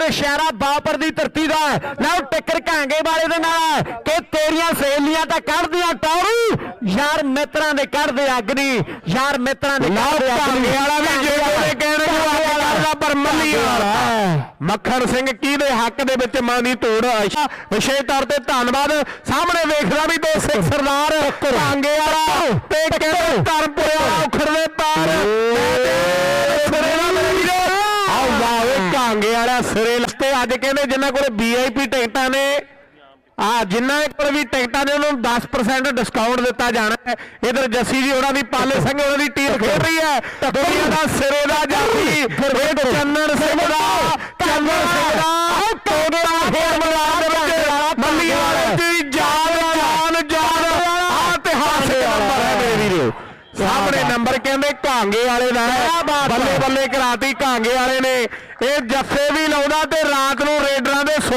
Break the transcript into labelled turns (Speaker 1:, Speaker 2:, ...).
Speaker 1: ਫਿਰ ਸ਼ਹਿਰਾ ਬਾਪਰ ਦੀ ਧਰਤੀ ਦਾ ਲਓ ਟੱਕਰ ਕਾਂਗੇ ਵਾਲੇ ਦੇ ਨਾਲ ਕਿ ਤੇਰੀਆਂ ਸਹੇਲੀਆਂ ਤਾਂ ਕੱਢਦੀਆਂ ਟੌਰੂ। ਯਾਰ ਮਿੱਤਰਾਂ ਦੇ ਕੱਢਦੇ ਅੱਗ ਨਹੀਂ ਯਾਰ ਮਿੱਤਰਾਂ ਦੇ ਕੱਢਦੇ ਅੱਗ
Speaker 2: ਕਾਂਗੇ ਵਾਲਾ ਵੀ ਜੇ ਉਹਦੇ ਕਹਿਣ ਨੂੰ ਪਰ ਮੱਲੀ ਵਾਲਾ। ਮੱਖਣ ਸਿੰਘ ਕੀ ਦੇ ਹੱਕ ਦੇ ਵਿੱਚ ਮਾਂ ਦੀ ਤੋੜ ਆਸ਼ਾ ਵਿਸ਼ੇਸ਼ ਤੌਰ ਤੇ ਧੰਨਵਾਦ। ਸਾਹਮਣੇ ਵੇਖਦਾ ਵੀ ਦੋ ਸਿੱਖ ਸਰਦਾਰ ਕਾਂਗੇ ਵਾਲਾ। ਤੇ ਕਹਿੰਦੇ ਕਰਪੁਰਿਆ ਉਖੜਦੇ ਪਾਰ। ਕਾਂਗੇ ਵਾਲਾ ਸਿਰੇ ਲੱਤੇ ਅੱਜ ਕਹਿੰਦੇ ਜਿਨ੍ਹਾਂ ਕੋਲ ਵੀਆਈਪੀ ਟਿਕਟਾਂ ਨੇ ਆ ਜਿਨ੍ਹਾਂ ਕੋਲ ਵੀ ਟਿਕਟਾਂ ਨੇ ਉਹਨਾਂ ਨੂੰ 10% ਡਿਸਕਾਊਂਟ ਦਿੱਤਾ ਜਾਣਾ ਹੈ। ਇਧਰ ਜੱਸੀ ਜੀ ਉਹਨਾਂ ਦੀ ਪਾਲੇ ਸਿੰਘ ਉਹਨਾਂ ਦੀ ਟੀਮ ਖੇਡ ਰਹੀ ਹੈ। ਦੁਨੀਆ ਦਾ ਸਿਰੇ ਦਾ ਇਹ ਚੰਨਣ ਸਿੰਘ ਦਾ ਚੰਨਣ ਸਿੰਘ ਦਾ ਤੋੜਾ ਖੇਡ ਮੈਦਾਨ ਦੇ ਵਿੱਚ ਮੱਲੀ ਵਾਲੇ ਦੀ ਸਾਹਮਣੇ ਨੰਬਰ ਕਹਿੰਦੇ ਕਾਂਗੇ ਵਾਲੇ ਦਾ। ਬੱਲੇ ਬੱਲੇ ਕਰਾਤੀ ਕਾਂਗੇ ਵਾਲੇ ਨੇ ਇਹ ਜੱਫੇ ਵੀ ਲਾਉਂਦਾ ਤੇ ਰਾਤ